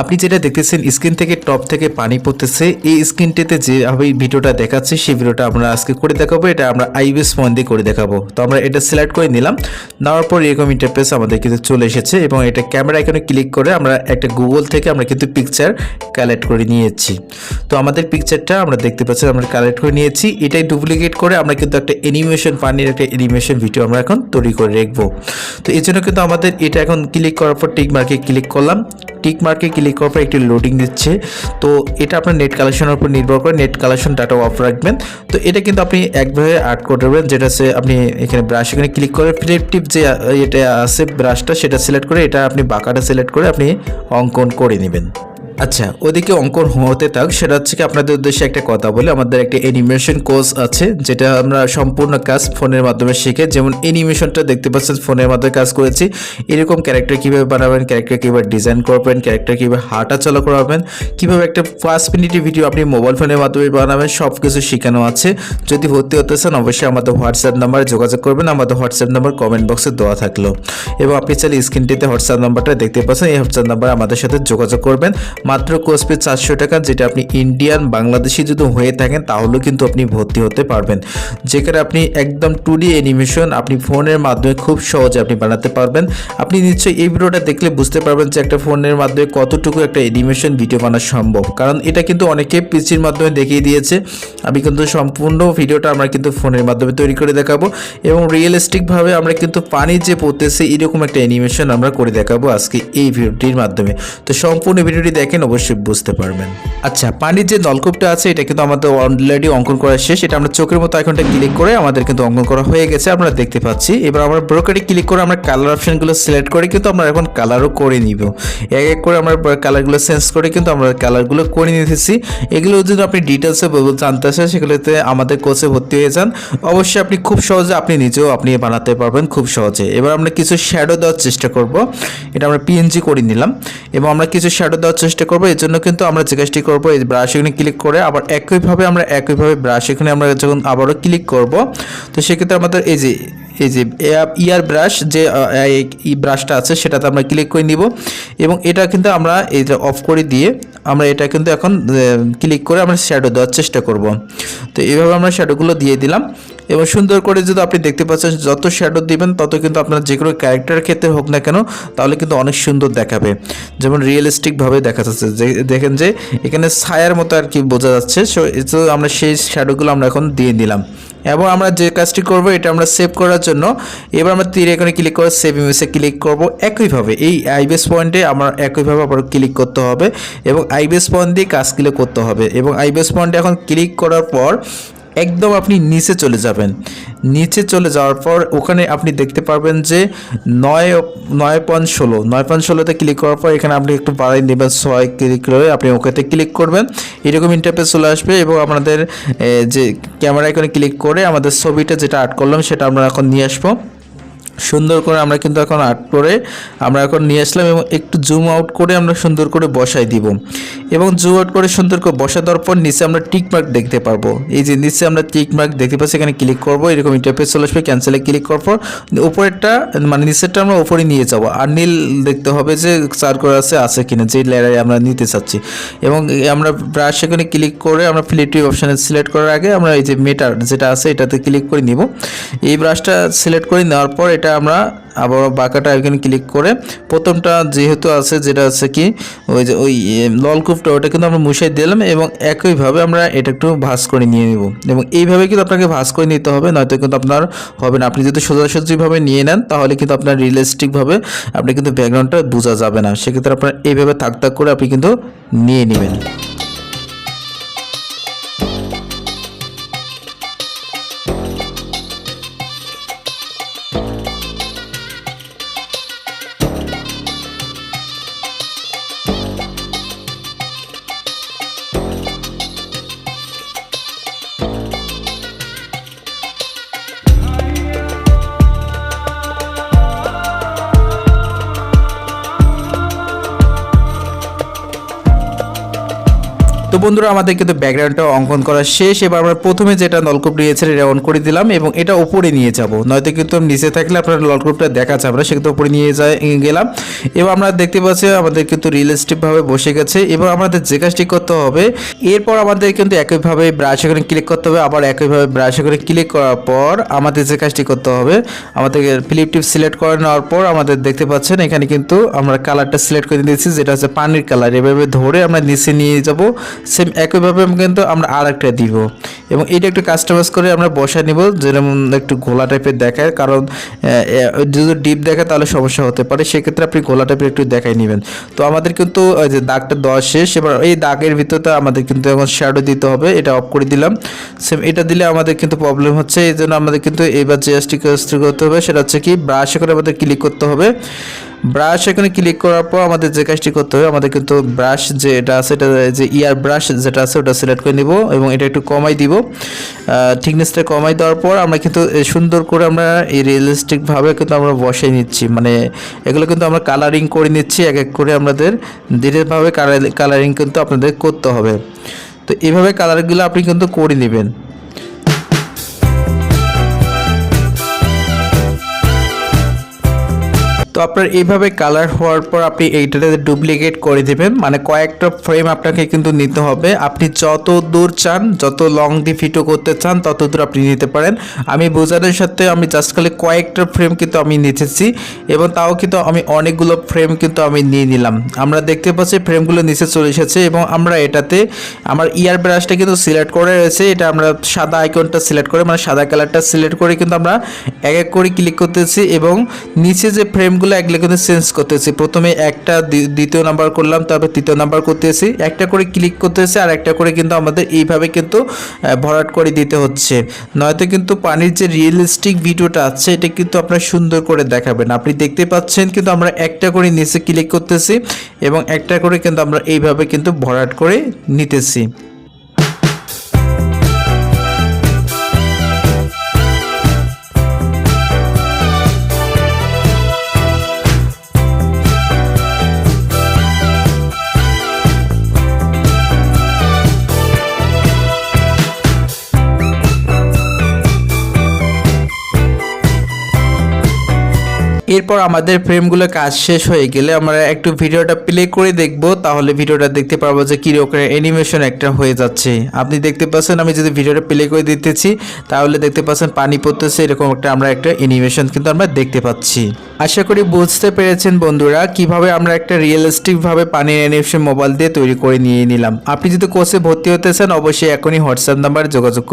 আপনি যেটা দেখতেছেন, স্ক্রিন থেকে টপ থেকে পানি পড়তেছে। এই স্ক্রিনটিতে যেভাবে ভিডিওটা দেখাচ্ছে, সেই ভিডিওটা আমরা আজকে করে দেখাবো। এটা আমরা আইবিএস ফোন দিয়ে করে দেখাবো। তো আমরা এটা সিলেক্ট করে নিলাম। নেওয়ার পর এরকম ইন্টারফেস আমাদের কিন্তু চলে এসেছে এবং এটা ক্যামেরা এখানে ক্লিক করে আমরা একটা গুগল থেকে আমরা কিন্তু পিকচার কালেক্ট করে নিয়েছি। তো আমাদের পিকচারটা আমরা দেখতে পাচ্ছি, আমরা কালেক্ট করে নিয়েছি। এটাই ডুপ্লিকেট করে আমরা কিন্তু একটা অ্যানিমেশন পানির একটা অ্যানিমেশন ভিডিও আমরা এখন তৈরি করে রাখব। তো এই জন্য কিন্তু আমাদের এটা এখন ক্লিক করার পর টিক মার্কে ক্লিক করলাম। টিক মার্কে ক্লিক করার পর একটি লোডিং দিচ্ছে। তো এটা আপনার নেট কালেকশনের উপর নির্ভর করে নেট কালেকশন ডাটা অফ রাখবেন। তো এটা কিন্তু আপনি একভাবে আর্ট করে দেবেন, যেটা সে আপনি এখানে ব্রাশ এখানে ক্লিক করে ফ্লিপ যে এটা আছে ব্রাশটা সেটা সিলেক্ট করে, এটা আপনি বাঁকাটা সিলেক্ট করে আপনি অঙ্কন করে নেবেন। আচ্ছা ওদিকে অঙ্কন হতে থাক, সেটা হচ্ছে কি আপনাদের উদ্দেশ্যে একটা কথা বলি। আমাদের একটা অ্যানিমেশন কোর্স আছে, যেটা আমরা সম্পূর্ণ কাজ ফোনের মাধ্যমে শিখে, যেমন অ্যানিমেশনটা দেখতে পাচ্ছেন, ফোনের মাধ্যমে কাজ করেছি। এরকম ক্যারেক্টার কীভাবে বানাবেন ক্যারেক্টার কীভাবে ডিজাইন করবেন ক্যারেক্টার কীভাবে হাঁটা চলা করাবেন, কীভাবে একটা পাঁচ মিনিটের ভিডিও আপনি মোবাইল ফোনের মাধ্যমে বানাবেন সব কিছু শেখানো আছে। যদি ভর্তি হতে চান, অবশ্যই আমাদের হোয়াটসঅ্যাপ নাম্বারে যোগাযোগ করবেন, আমাদের হোয়াটসঅ্যাপ নাম্বার কমেন্ট বক্সে দেওয়া থাকল। এবং আপনি চাইলে স্ক্রিনটিতে হোয়াটসঅ্যাপ নাম্বারটা দেখতে পাচ্ছেন, এই হোয়াটসঅ্যাপ নাম্বারে আমাদের সাথে যোগাযোগ করবেন। মাত্র কোর্স চারশো টাকা, যেটা আপনি ইন্ডিয়ান বাংলাদেশি যদি হয়ে থাকেন, তাহলেও কিন্তু আপনি ভর্তি হতে পারবেন। যেখানে আপনি একদম টু ডি অ্যানিমেশন আপনি ফোনের মাধ্যমে খুব সহজে আপনি বানাতে পারবেন। আপনি নিশ্চয়ই এই ভিডিওটা দেখলে বুঝতে পারবেন যে একটা ফোনের মাধ্যমে কতটুকু একটা অ্যানিমেশন ভিডিও বানা সম্ভব। কারণ এটা কিন্তু অনেকে পিসির মাধ্যমে দেখিয়ে দিয়েছে। আমি কিন্তু সম্পূর্ণ ভিডিওটা আমরা কিন্তু ফোনের মাধ্যমে তৈরি করে দেখাবো এবং রিয়েলিস্টিকভাবে আমরা কিন্তু পানি যে পড়তেছে, এরকম একটা অ্যানিমেশন আমরা করে দেখাবো আজকে এই ভিডিওটির মাধ্যমে। তো সম্পূর্ণ ভিডিওটি দেখেন অবশ্যই বুঝতে পারবেন। আচ্ছা পানির যে নলকূপটা আছে, এটা কিন্তু আমাদের অলরেডি অঙ্কন করা শেষ। এটা আমরা চোখের মতো আইকনটা ক্লিক করে আমাদের কিন্তু অঙ্কন করা হয়ে গেছে আমরা দেখতে পাচ্ছি। এবার আমরা ব্রোকারে ক্লিক করে আমরা কালার অপশনগুলো সিলেক্ট করে কিন্তু আমরা এখন কালারও করে নিব। এক এক করে আমরা কালারগুলো চেঞ্জ করে কিন্তু আমরা কালারগুলো করে নিতেছি। এগুলো যদি আপনি ডিটেলসে জানতে চান, সেগুলোতে আমাদের কোর্সে ভর্তি হয়ে যান। অবশ্যই আপনি খুব সহজে আপনি নিজেও আপনি বানাতে পারবেন খুব সহজে। এবার আমরা কিছু শ্যাডো দেওয়ার চেষ্টা করব। এটা আমরা পিএনজি করে নিলাম। এবং আমরা কিছু শ্যাডো দেওয়ার চেষ্টা করব, এর জন্য কিন্তু আমরা যে কাজটি করব, এই ব্রাশ এখানে ক্লিক করে আবার একইভাবে আমরা একইভাবে ব্রাশ এখানে আমরা যখন আবারও ক্লিক করব, তো সেক্ষেত্রে আমাদের এই যে এই যে ইয়ার ব্রাশ যে এই ব্রাশটা আছে, সেটাতে আমরা ক্লিক করে নিব। এবং এটা কিন্তু আমরা এই যে অফ করে দিয়ে আমরা এটা কিন্তু এখন ক্লিক করে আমরা শ্যাডো দেওয়ার চেষ্টা করব। তো এইভাবে আমরা শ্যাডোগুলো দিয়ে দিলাম। এবং সুন্দর করে যদি আপনি দেখতে পাচ্ছেন, যত শ্যাডো দিবেন, তত কিন্তু আপনার যে কোনো ক্যারেক্টারের ক্ষেত্রে হোক না কেন, তাহলে কিন্তু অনেক সুন্দর দেখাবে। যেমন রিয়েলিস্টিকভাবে দেখা যাচ্ছে যে, দেখেন যে, এখানে ছায়ার মতো আর কি বোঝা যাচ্ছে। সো আমরা সেই শ্যাডোগুলো আমরা এখন দিয়ে দিলাম। এবং আমরা যে কাজটি করব, এটা আমরা সেভ করার জন্য। এবার আমরা তীর এখানে ক্লিক করে সেভ ইমেজে ক্লিক করব একইভাবে। এই আইবিএস পয়েন্টে আমার একইভাবে আবার ক্লিক করতে হবে এবং আইবিএস পয়েন্ট দিয়ে কাজগুলো করতে হবে। এবং আইবিএস পয়েন্টে এখন ক্লিক করার পর একদম আপনি নিচে চলে যাবেন। নিচে চলে যাওয়ার পর ওখানে আপনি দেখতে পারবেন যে নয় নয় পয়েন্ট ষোলো। নয় পয়েন্ট ষোলোতে ক্লিক করার পর এখানে আপনি একটু বাড়াই নেবেন, ছয় ক্লিক করে আপনি ওকেতে ক্লিক করবেন। এরকম ইন্টারপেস চলে আসবে এবং আপনাদের যে ক্যামেরা এখানে ক্লিক করে আমাদের ছবিটা যেটা আর্ট করলাম সেটা আমরা এখন নিয়ে আসব। সুন্দর করে আমরা কিন্তু এখন আর্ট করে আমরা এখন নিয়ে আসলাম এবং একটু জুম আউট করে আমরা সুন্দর করে বসাই দিব। এবং জুম আউট করে সুন্দর করে বসা দেওয়ার পর নিচে আমরা টিক মার্ক দেখতে পারব। এই যে নিচে আমরা টিক মার্ক দেখতে পাচ্ছি, এখানে ক্লিক করব, এরকম ইন্টারফেস চলে আসবে ক্যান্সেলে ক্লিক করার পর উপরেরটা মানে নিচেরটা আমরা উপরে নিয়ে যাব। আর নীল দেখতে হবে যে চার করে আছে আছে কিনা, যে লেয়ারে আমরা নিতে চাচ্ছি। এবং আমরা ব্রাশ এখানে ক্লিক করে আমরা ফিলিটিভ অপশানে সিলেক্ট করার আগে আমরা এই যে মেটার যেটা আছে, এটাতে ক্লিক করে নিব। এই ব্রাশটা সিলেক্ট করে নেওয়ার পর এটা আমরা আবার বাঁকাটা এখানে ক্লিক করে প্রথমটা যেহেতু আছে, যেটা আছে কি, ওই যে ওই ললকুপটা ওটা কিন্তু আমরা মুছাই দিলাম এবং একইভাবে আমরা এটা একটু ভাঁজ করে নিয়ে নেব। এবং এইভাবে কিন্তু আপনাকে ভাঁজ করে নিতে হবে, নয়তো কিন্তু আপনার হবে না। আপনি যদি সোজাসুজিভাবে নিয়ে নেন, তাহলে কিন্তু আপনার রিয়েলিস্টিকভাবে আপনি কিন্তু ব্যাকগ্রাউন্ডটা বোঝা যাবে না। সেক্ষেত্রে আপনার এইভাবে থাক থাক করে আপনি কিন্তু নিয়ে নেবেন। তো বন্ধুরা, আমাদের কিন্তু ব্যাকগ্রাউন্ডটা অঙ্কন করা শেষ। এবার আমরা প্রথমে যেটা নলকূপ নিয়েছে এটা অন করে দিলাম এবং এটা উপরে নিয়ে যাব। নয়তো কিন্তু নিচে থাকলে আপনার নলকূপটা দেখা যাবে না সেক্ষেত্রে উপরে নিয়ে যাই গেলাম। এবার আমরা দেখতে পাচ্ছি, আমাদের কিন্তু রিয়েলিস্টিকভাবে বসে গেছে। এবার আমাদের যে কাজটি করতে হবে, এরপর আমাদের কিন্তু একইভাবে ব্রাশ এখানে ক্লিক করতে হবে। আবার একইভাবে ব্রাশ এখানে ক্লিক করার পর আমাদের যে কাজটি করতে হবে, আমাদের ফ্লিপ টিপ সিলেক্ট করে নেওয়ার পর আমাদের দেখতে পাচ্ছেন, এখানে কিন্তু আমরা কালারটা সিলেক্ট করে দিয়েছি, যেটা হচ্ছে পানির কালার এভাবে ধরে আমরা নিচে নিয়ে যাব। সেম একইভাবে কিন্তু আমরা আর একটা দিব। এবং এটা একটু কাস্টমাইজ করে আমরা বসা নিব, যেরকম একটু ঘোলা টাইপের দেখায়, কারণ যদি ডিপ দেখায় তাহলে সমস্যা হতে পারে, সেক্ষেত্রে আপনি ঘোলা টাইপের একটু দেখাই নেবেন। তো আমাদের কিন্তু ওই যে দাগটা দেওয়া শেষ, এবার এই দাগের ভিতরে আমাদের কিন্তু এখন শ্যাডো দিতে হবে, এটা অফ করে দিলাম। সেম এটা দিলে আমাদের কিন্তু প্রবলেম হচ্ছে, এই জন্য আমাদের কিন্তু এবার যে কাজটি করতে হবে, সেটা হচ্ছে কি ব্রাশে করে আমাদের ক্লিক করতে হবে। ব্রাশ এখানে ক্লিক করার পর আমাদের যে কাজটি করতে হবে, আমাদের কিন্তু ব্রাশ যে এটা আছে, এটা যে ইয়ার ব্রাশ যেটা আছে, ওটা সিলেক্ট করে নিব এবং এটা একটু কমাই দিব। থিকনেসটা কমাই দেওয়ার পর আমরা কিন্তু সুন্দর করে আমরা এই রিয়েলিস্টিকভাবে কিন্তু আমরা বসাই নিচ্ছি। মানে এগুলো কিন্তু আমরা কালারিং করে নিচ্ছি, এক এক করে আমাদের ধীরেভাবে কালারিং কিন্তু আপনাদের করতে হবে। তো এইভাবে কালারগুলো আপনি কিন্তু করে নেবেন। তো আপনার এইভাবে কালার হওয়ার পর আপনি এইটাতে ডুপ্লিকেট করে দেবেন। মানে কয়েকটা ফ্রেম আপনাকে কিন্তু নিতে হবে। আপনি যত দূর চান, যত লং দিয়ে ফিটো করতে চান, তত দূর আপনি নিতে পারেন। আমি বোঝানোর সাথে আমি জাস্ট খালি কয়েকটা ফ্রেম কিন্তু আমি নিতেছি এবং তাও কিন্তু আমি অনেকগুলো ফ্রেম কিন্তু আমি নিয়ে নিলাম। আমরা দেখতে পাচ্ছি ফ্রেমগুলো নিচে চলে এসেছে এবং আমরা এটাতে আমার ইয়ার ব্রাশটা কিন্তু সিলেক্ট করে রয়েছে। এটা আমরা সাদা আইকনটা সিলেক্ট করে মানে সাদা কালারটা সিলেক্ট করে কিন্তু আমরা এক এক করে ক্লিক করতেছি এবং নিচে যে ফ্রেমগুলো এগুলো কিন্তু চেঞ্জ করতেছি। প্রথমে একটা দ্বিতীয় নাম্বার করলাম, তারপর তৃতীয় নাম্বার করতেছি। একটা করে ক্লিক করতেছি আর একটা করে কিন্তু আমাদের এইভাবে কিন্তু ভরাট করে দিতে হচ্ছে। নয়তো কিন্তু পানির যে রিয়েলিস্টিক ভিডিওটা আছে, এটা কিন্তু আপনার সুন্দর করে দেখাবেন। আপনি দেখতে পাচ্ছেন কিন্তু আমরা একটা করে নিচে ক্লিক করতেছি এবং একটা করে কিন্তু আমরা এইভাবে কিন্তু ভরাট করে নিতেছি। এরপর আমাদের ফ্রেমগুলো কাজ শেষ হয়ে গেলে আমরা একটু ভিডিওটা প্লে করে দেখব, তাহলে ভিডিওটা দেখতে পারব যে কীরকম অ্যানিমেশন একটা হয়ে যাচ্ছে। আপনি দেখতে পাচ্ছেন আমি যদি ভিডিওটা প্লে করে দিতেছি, তাহলে দেখতে পাচ্ছেন পানি পড়তেছে, এরকম একটা আমরা একটা অ্যানিমেশন কিন্তু আমরা দেখতে পাচ্ছি। আশা করি বুঝতে পেরেছেন বন্ধুরা, কীভাবে আমরা একটা রিয়েলিস্টিকভাবে পানির অ্যানিমেশন মোবাইল দিয়ে তৈরি করে নিয়ে নিলাম। আপনি যদি কোর্সে ভর্তি হতে চান, অবশ্যই এখনই হোয়াটসঅ্যাপ নাম্বারে যোগাযোগ করুন।